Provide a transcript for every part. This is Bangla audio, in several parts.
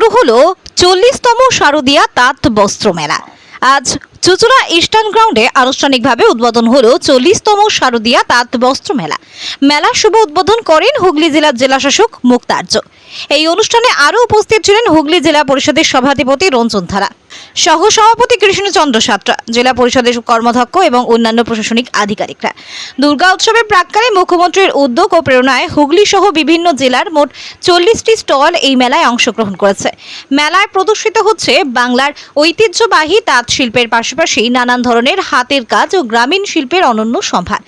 শুরু হলো চল্লিশতম শারদীয়া তাঁত বস্ত্র মেলা। আজ চুচুড়া ইস্টার্ন গ্রাউন্ডে আনুষ্ঠানিকভাবে উদ্বোধন হলো চল্লিশতম শারদীয়া তাঁত বস্ত্র মেলা। মেলা শুভ উদ্বোধন করেন হুগলি জেলার জেলাশাসক মুক্তার্য। এই অনুষ্ঠানে আরও উপস্থিত ছিলেন হুগলি জেলা পরিষদের সভাধিপতি রঞ্জন ধারা। সহ সভাপতি কৃষ্ণচন্দ্র সাত্রা, জেলা পরিষদের কর্মধ্যক্ষ এবং অন্যান্য প্রশাসনিক আধিকারিকরা। দুর্গা উৎসবের প্রাক্কালে মুখ্যমন্ত্রীর উদ্যোগ ও প্রেরণায় হুগলি সহ বিভিন্ন জেলার মোট চল্লিশটি স্টল এই মেলায় অংশগ্রহণ করেছে। মেলায় প্রদর্শিত হচ্ছে বাংলার ঐতিহ্যবাহী তাঁত শিল্পের পাশাপাশি নানান ধরনের হাতের কাজ ও গ্রামীণ শিল্পের অনন্য সম্ভার।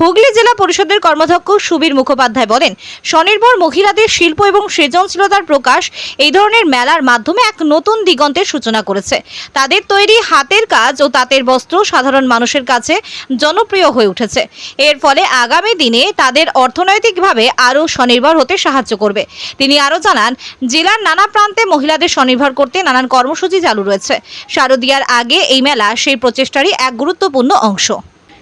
হুগলি জেলা পরিষদের কর্মধ্যক্ষ সুবীর মুখোপাধ্যায় বলেন, স্বনির্ভর মহিলাদের শিল্প এবং সৃজনশীলতার প্রকাশ এই ধরনের মেলার মাধ্যমে এক নতুন দিগন্তের সূচনা করেছে। তাদের তৈরি হাতের কাজ ও তাঁতের বস্ত্র সাধারণ মানুষের কাছে জনপ্রিয় হয়ে উঠেছে। এর ফলে আগামী দিনে তাদের অর্থনৈতিকভাবে আরও স্বনির্ভর হতে সাহায্য করবে। তিনি আরও জানান, জেলার নানা প্রান্তে মহিলাদের স্বনির্ভর করতে নানান কর্মসূচি চালু রয়েছে। শারদীয়ার আগে এই মেলা সেই প্রচেষ্টারই এক গুরুত্বপূর্ণ অংশ।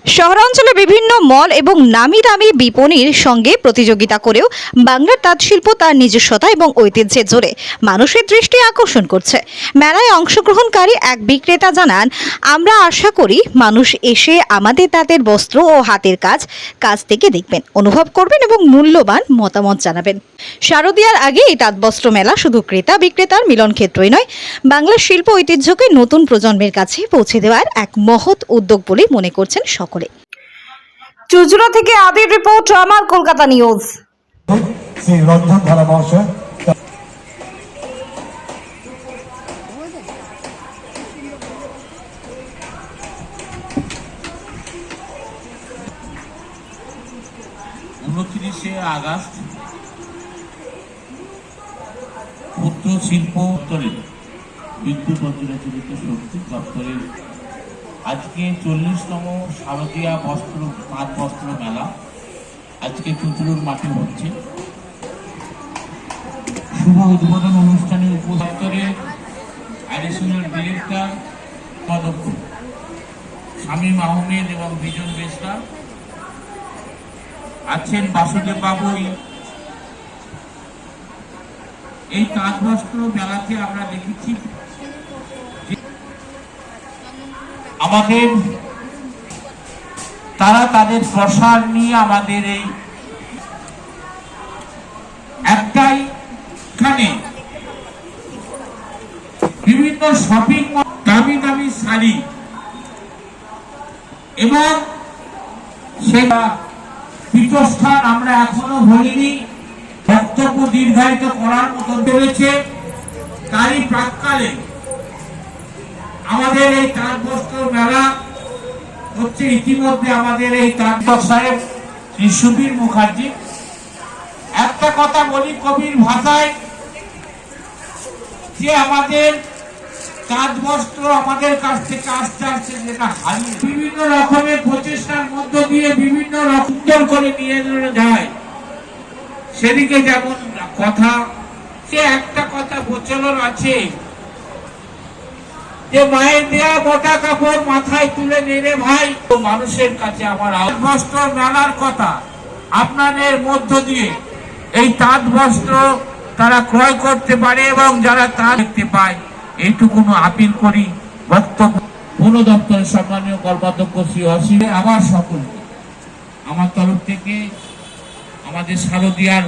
শহরাঞ্চলে বিভিন্ন মল এবং নামি দামি বিপণীর সঙ্গে প্রতিযোগিতা করেও বাংলার তাঁত শিল্প তার নিজস্বতা এবং ঐতিহ্যের জোরে মানুষের দৃষ্টি আকর্ষণ করছে। মেলায় অংশগ্রহণকারী এক বিক্রেতা জানান, আমরা আশা করি মানুষ এসে আমাদের তাঁতের বস্ত্র ও হাতের কাজ কাজ থেকে দেখবেন, অনুভব করবেন এবং মূল্যবান মতামত জানাবেন। শারদীয়ার আগে এই তাঁত বস্ত্র মেলা শুধু ক্রেতা বিক্রেতার মিলন ক্ষেত্রই নয়, বাংলার শিল্প ঐতিহ্যকে নতুন প্রজন্মের কাছে পৌঁছে দেওয়ার এক মহৎ উদ্যোগ বলে মনে করছেন সকলে চুচুড়া থেকে আদির রিপোর্ট আমার কলকাতা নিউজ ধারা মহাশয়। উনত্রিশে আগস্ট ক্ষুদ্র শিল্প দপ্তরের বিদ্যুৎ অঞ্চলাচলিত শক্তি দপ্তরের আজকে চল্লিশতম শারদীয়া বস্ত্র পাঁচ বস্ত্র মেলা। আজকে চুচুড়ুর মাঠে হচ্ছে। শুভ উদ্বোধন অনুষ্ঠানে উপদপ্তরের অ্যাডিশনাল ডিরেক্টর উপাধ্যক্ষ শামীম আহমেদ এবং বিজন বেসরা। আছেন বাসুদেব বাবু এই তাঁত বস্ত্র মেলাতে আমরা দেখেছি যে আমাদের, তারা তাদের প্রসার নিয়ে আমাদের এই একটাই খানে বিভিন্ন শপিং মল দামি দামি শাড়ি এবং সেটা পীঠস্থান আমরা এখনও বলিনি বক্তব্য দীর্ঘায়িত করার মতো চলেছে। তারই প্রাককালে আমাদের এই তাঁত বস্ত্র মেলা হচ্ছে ইতিমধ্যে আমাদের এই তাঁত সাহেব সুবীর মুখার্জি। একটা কথা বলি কবির ভাষায়, যে আমাদের তাঁত বস্ত্র আমাদের কাছ থেকে আস্তে আসছে যেটা হারিয়ে। বিভিন্ন রকমের প্রচেষ্টার মধ্য দিয়ে বিভিন্ন রকম করে নিয়ে যায়। সেদিকে যেমন কথা, সে একটা কথা প্রচলন আছে। যে মায়ের দেয়া মোটা কাপড় মাথায় তুলে নেড়ে ভাই তো মানুষের কাছে আমার। বস্ত্র মেলার কথা আপনাদের মধ্য দিয়ে এই তাঁত বস্ত্র তারা ক্রয় করতে পারে এবং যারা তা দেখতে পায় এইটুকুনো আপিল করি বক্তব্য বন দপ্তরের সম্মানীয় কর্মাধ্যক্ষ শ্রী অসীমে আমার সকলকে আমার তরফ থেকে আমাদের শারদীয়ার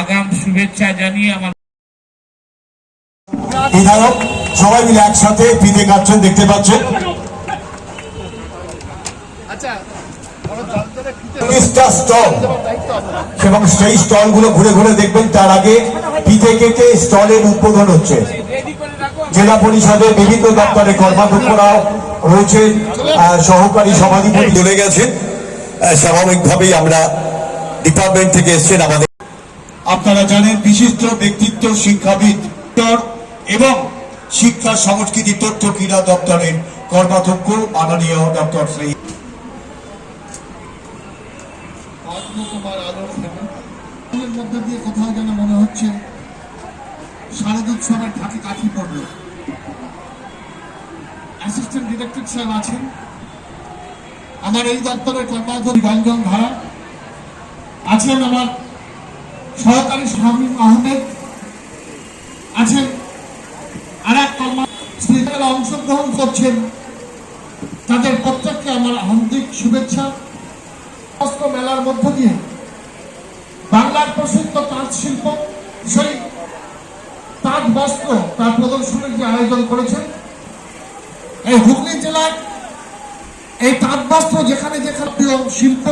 আগাম শুভেচ্ছা জানিয়ে আমার বিধায়ক সবাই মিলে একসাথে পিঠে কাটছেন দেখতে পাচ্ছেন। স্টল এবং সেই স্টলগুলো ঘুরে ঘুরে দেখবেন তার আগে পিঠে কেটে স্টলের উদ্বোধন হচ্ছে। জেলা পরিষদের বিভিন্ন দপ্তরে কর্মাধ্যক্ষরাও রয়েছেন আহ, সহকারী সভাধিপতি চলে গেছেন। স্বাভাবিকভাবেই আমরা ডিপার্টমেন্ট থেকে এসছেন আমাদের। আপনারা জানেন বিশিষ্ট ব্যক্তিত্ব শিক্ষাবিদ এবং শিক্ষা, সংস্কৃতি, তথ্য, ক্রীড়া দপ্তরের কর্মাধ্যক্ষ, মাননীয় ডক্টর শ্রী মধ্যে দিয়ে কোথাও যেন মনে হচ্ছে শারদোৎসবের ঢাকে কাঠি পড়ল। অ্যাসিস্ট্যান্ট ডিরেক্টর সাহেব আছেন। আমার এই দপ্তরের কর্মাধ্যক্ষ রঞ্জন ধারা আছেন আমার সহকারী শামীম আহমেদ। আছেন স্পিকারে অংশগ্রহণ করছেন, তাদের প্রত্যেককে আমার আন্তরিক শুভেচ্ছা। বস্ত্র মেলার মধ্য দিয়ে বাংলার প্রসিদ্ধ তাঁত শিল্প, সেই তাঁত বস্ত্র তার প্রদর্শনীর যে আয়োজন করেছেন, এই হুগলি জেলার এই তাঁত বস্ত্র যেখানে যেখানে প্রিয় শিল্প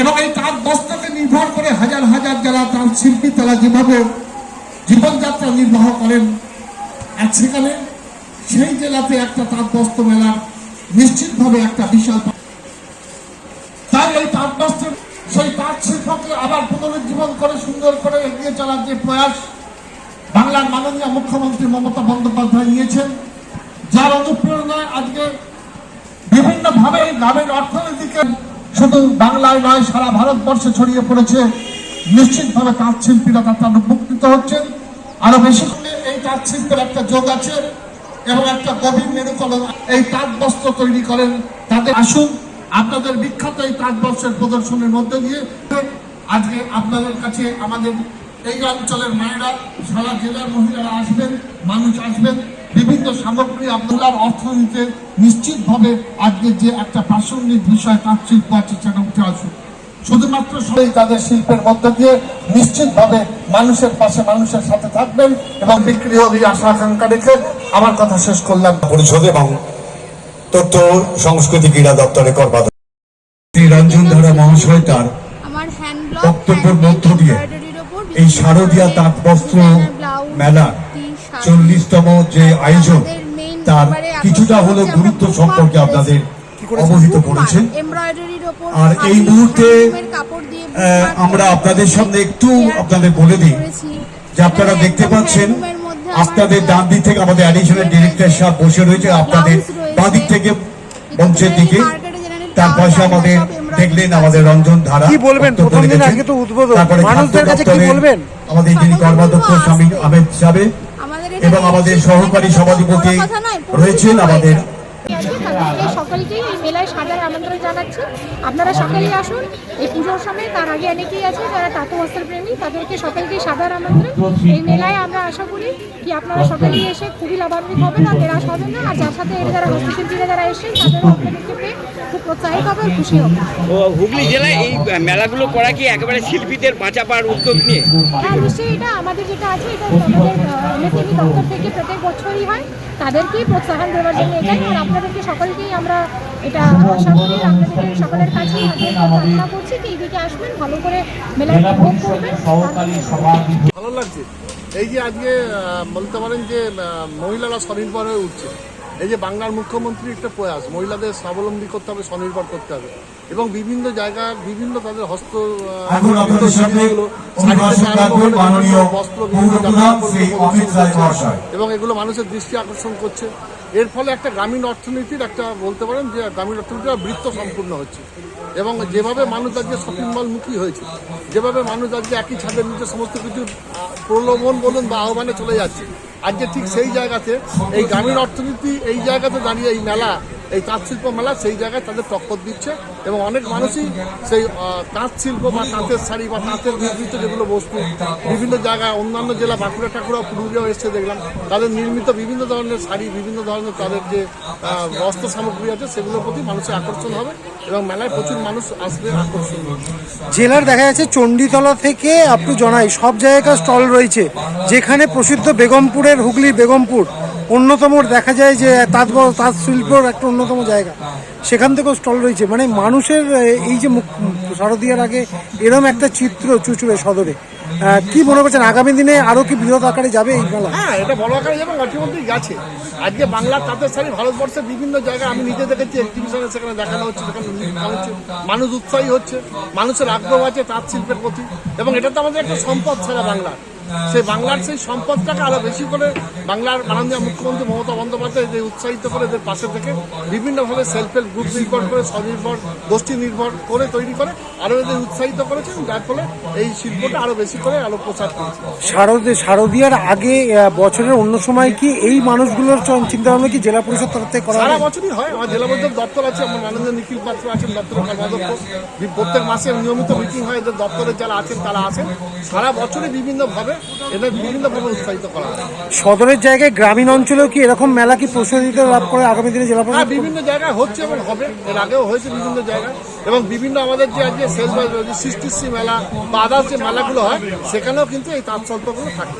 এবং এই তাঁত বস্ত্রকে নির্ভর করে হাজার হাজার যারা তাঁত শিল্পী তারা যেভাবে জীবনযাত্রা নির্বাহ করেন আর সেখানে সেই জেলাতে একটা তাঁত বস্ত্র মেলা নিশ্চিতভাবে একটা বিশাল তাই এই তাঁত বস্ত্রের সেই তাঁত শিল্পকে আবার পুনরুজ্জীবন করে, সুন্দর করে এগিয়ে চলার যে প্রয়াস বাংলার মাননীয় মুখ্যমন্ত্রী মমতা বন্দ্যোপাধ্যায় নিয়েছেন, যার অনুপ্রেরণায় আজকে বিভিন্ন ভাবে গ্রামের অর্থনীতিকে শুধু বাংলায় নয়, সারা ভারতবর্ষে ছড়িয়ে পড়েছে। নিশ্চিতভাবে তাঁত শিল্পীরা তার উপকৃত হচ্ছেন। আরও বেশি এই তাঁত শিল্পের একটা যোগ আছে। এবং একটা গভীর মেরুকরণ এই তাঁত বস্ত্র তৈরি করেন। তাদের আসুন, আপনাদের বিখ্যাত এই তাঁত বস্ত্রের প্রদর্শনের মধ্যে দিয়ে আজকে আপনাদের কাছে আমাদের এই অঞ্চলের মায়েরা, সারা জেলার মহিলারা আসবেন, মানুষ আসবেন, বিভিন্ন সামগ্রী আপনার অর্থনীতিতে নিশ্চিতভাবে আজকে যে একটা প্রাসঙ্গিক বিষয় তাঁত শিল্প আছে সেটা উঠে আসুন শুধুমাত্র সবাই তাদের শিল্পের মধ্য দিয়ে নিশ্চিতভাবে মানুষের পাশে মানুষের সাথে থাকবেন এবং বিক্রি হবে আশা আকাঙ্ক্ষা রেখে আমার কথা শেষ করলাম। পরিষদ এবং তথ্য সংস্কৃতি ক্রীড়া দপ্তরের কর্মাধ্যক্ষ। শ্রী রঞ্জন ধারা মহাশয় তার আমার বক্তব্যের মধ্য দিয়ে এই শারদীয়া তাঁত বস্ত্র মেলা চল্লিশতম যে আয়োজন তার কিছুটা হলেও গুরুত্ব সম্পর্কে আপনাদের অবহিত করেছেন। আর এই মুহূর্তে আহ, আমরা আপনাদের সামনে একটু আপনাদের বলে দিই যে আপনারা দেখতে পাচ্ছেন আপনাদের ডান দিক থেকে আমাদের অ্যাডিশনাল ডিরেক্টর সাহেব বসে রয়েছে আপনাদের বাঁ দিক থেকে মঞ্চের দিকে। তার পাশে আমাদের দেখলেন আমাদের রঞ্জন ধারা কি বলবেন? প্রথম দিন আজকে তো উদ্বোধন। তারপরে মানুষদের কাছে কি বলবেন? আমাদের যিনি কর্মাধ্যক্ষ স্বামী আহমেদ সাহেব এবং আমাদের সহকারী সভাধিপতি রয়েছেন আমাদের। সকলকেই এই মেলায় সাজার আমন্ত্রণ জানাচ্ছি। আপনারা সকলেই আসুন এই পুজোর সময় তার আগে অনেকেই আছে যারা তাঁত বস্ত্র প্রেমী তাদেরকে সকলকে সাদার আমন্ত্রণ। এই মেলায় আমরা আশা করি কি আপনারা সকলেই এসে খুবই লাভান্বিত হবেন আর নিরাশ হবেন না আর যার সাথে এর যারা হস্তশিল্পীরা যারা এসেছেন তাদেরও আপনাদেরকে পেয়ে খুব প্রোৎসাহিত হবে আর খুশি হবে। ও হুগলি জেলায় এই মেলাগুলো করা কি একেবারে শিল্পীদের বাঁচাবার উদ্যোগ নিয়ে? হ্যাঁ নিশ্চয়ই এটা আমাদের যেটা আছে এটা আমাদের এমএসএমই দপ্তর থেকে প্রত্যেক বছরই হয়। তাদেরকেই প্রোৎসাহন দেওয়ার জন্য এটাই আর আপনাদেরকে সকলকেই আমরা এটা আশা করি আপনাদের সকলের কাছে প্রার্থনা করছি কি এইদিকে আসবেন ভালো করে মেলা উপভোগ করবেন। ভালো লাগছে? এই যে আজকে বলতে পারেন যে মহিলারা স্বনির্ভর হয়ে উঠছে। এই যে বাংলার মুখ্যমন্ত্রীর একটা প্রয়াস মহিলাদের স্বাবলম্বী করতে হবে স্বনির্ভর করতে হবে। এবং বিভিন্ন জায়গার বিভিন্ন তাদের হস্ত বস্ত্র। এবং এগুলো মানুষের দৃষ্টি আকর্ষণ করছে। এর ফলে একটা গ্রামীণ অর্থনীতির একটা বলতে পারেন যে গ্রামীণ অর্থনীতির বৃত্ত সম্পূর্ণ হচ্ছে। এবং যেভাবে মানুষ আজকে শপিং মলমুখী হয়েছে, যেভাবে মানুষ আজকে একই ছাদের নিচে সমস্ত কিছু প্রলোভন বলুন বা আহ্বানে চলে যাচ্ছে, আজকে ঠিক সেই জায়গাতে এই গ্রামীণ অর্থনীতি এই জায়গাতে দাঁড়িয়ে এই মেলা এই তাঁত শিল্প মেলা সেই জায়গায় তাদের টক্কর দিচ্ছে এবং অনেক মানুষই সেই তাঁত শিল্প বা তাঁতের শাড়ি বা তাঁতের নির্মিত যেগুলো বস্তু বিভিন্ন জায়গায়, অন্যান্য জেলা বাঁকুড়া ঠাকুরা পুরুলিয়াও এসছে দেখলাম। তাদের নির্মিত বিভিন্ন ধরনের শাড়ি, বিভিন্ন ধরনের তাদের যে বস্ত্র সামগ্রী আছে সেগুলোর প্রতি মানুষের আকর্ষণ হবে এবং মেলায় প্রচুর মানুষ আসবে আকর্ষণ জেলার দেখা যাচ্ছে চণ্ডীতলা থেকে আপনি জনাই, সব জায়গায় স্টল রয়েছে। যেখানে প্রসিদ্ধ বেগমপুরের হুগলি বেগমপুর অন্যতম দেখা যায় যে তাঁত তাঁত শিল্পর একটা অন্যতম জায়গা। সেখান থেকেও স্টল রয়েছে। মানে মানুষের এই যে মুখ- শারদীয়ার আগে এরম একটা চিত্র চুচুড়ে সদরে। কি মনে করছেন? আগামী দিনে আরও কি বৃহৎ আকারে যাবে এই মেলা? হ্যাঁ এটা বড় আকারে যাবে ইতিমধ্যেই গেছে। আজকে বাংলা তাঁতের শাড়ি ভারতবর্ষের বিভিন্ন জায়গায় আমি নিজে দেখেছি এক্সিবিশনে সেখানে দেখানো হচ্ছে, সেখানে মানুষ উৎসাহী হচ্ছে, মানুষের আগ্রহ আছে তাঁত শিল্পের প্রতি। এবং এটা তো আমাদের একটা সম্পদ ছাড়া বাংলার। সেই বাংলার সেই সম্পদটাকে আরও বেশি করে বাংলার মাননীয় মুখ্যমন্ত্রী মমতা বন্দ্যোপাধ্যায় এদের উৎসাহিত করে এদের পাশে থেকে বিভিন্নভাবে সেলফ হেল্প গ্রুপ নির্ভর করে স্বনির্ভর গোষ্ঠী নির্ভর করে তৈরি করে আরও এদের উৎসাহিত করেছেন যার ফলে এই শিল্পটা আরও বেশি করে আরও প্রচার করেছে শারদে শারদিয়ার আগে বছরের অন্য সময় কি এই মানুষগুলোর চিন্তা ভাবনা কি জেলা পরিষদ তরফ থেকে করা সারা বছরই হয়। আমার জেলা পরিষদ দপ্তর আছে আমার মাননীয় নিখিল পাত্র আছেন দপ্তর কর্মাধ্যক্ষ। প্রত্যেক মাসে নিয়মিত মিটিং হয় এদের দপ্তরের যারা আছেন তারা আছেন। সারা বছরই বিভিন্নভাবে এদের বিভিন্নভাবে উৎসাহিত করা হয়। সদরের জায়গায় গ্রামীণ অঞ্চলেও কি এরকম মেলা কি প্রসারিত লাভ করে আগামী দিনে জেলা হ্যাঁ বিভিন্ন জায়গায় হচ্ছে এবং হবে। এর আগেও হয়েছে বিভিন্ন জায়গায়। এবং বিভিন্ন আমাদের যে আজকে সেলস সৃষ্টিশ্রী মেলা বা আদার্স যে মেলাগুলো হয় সেখানেও কিন্তু এই তাৎসল্পগুলো থাকে।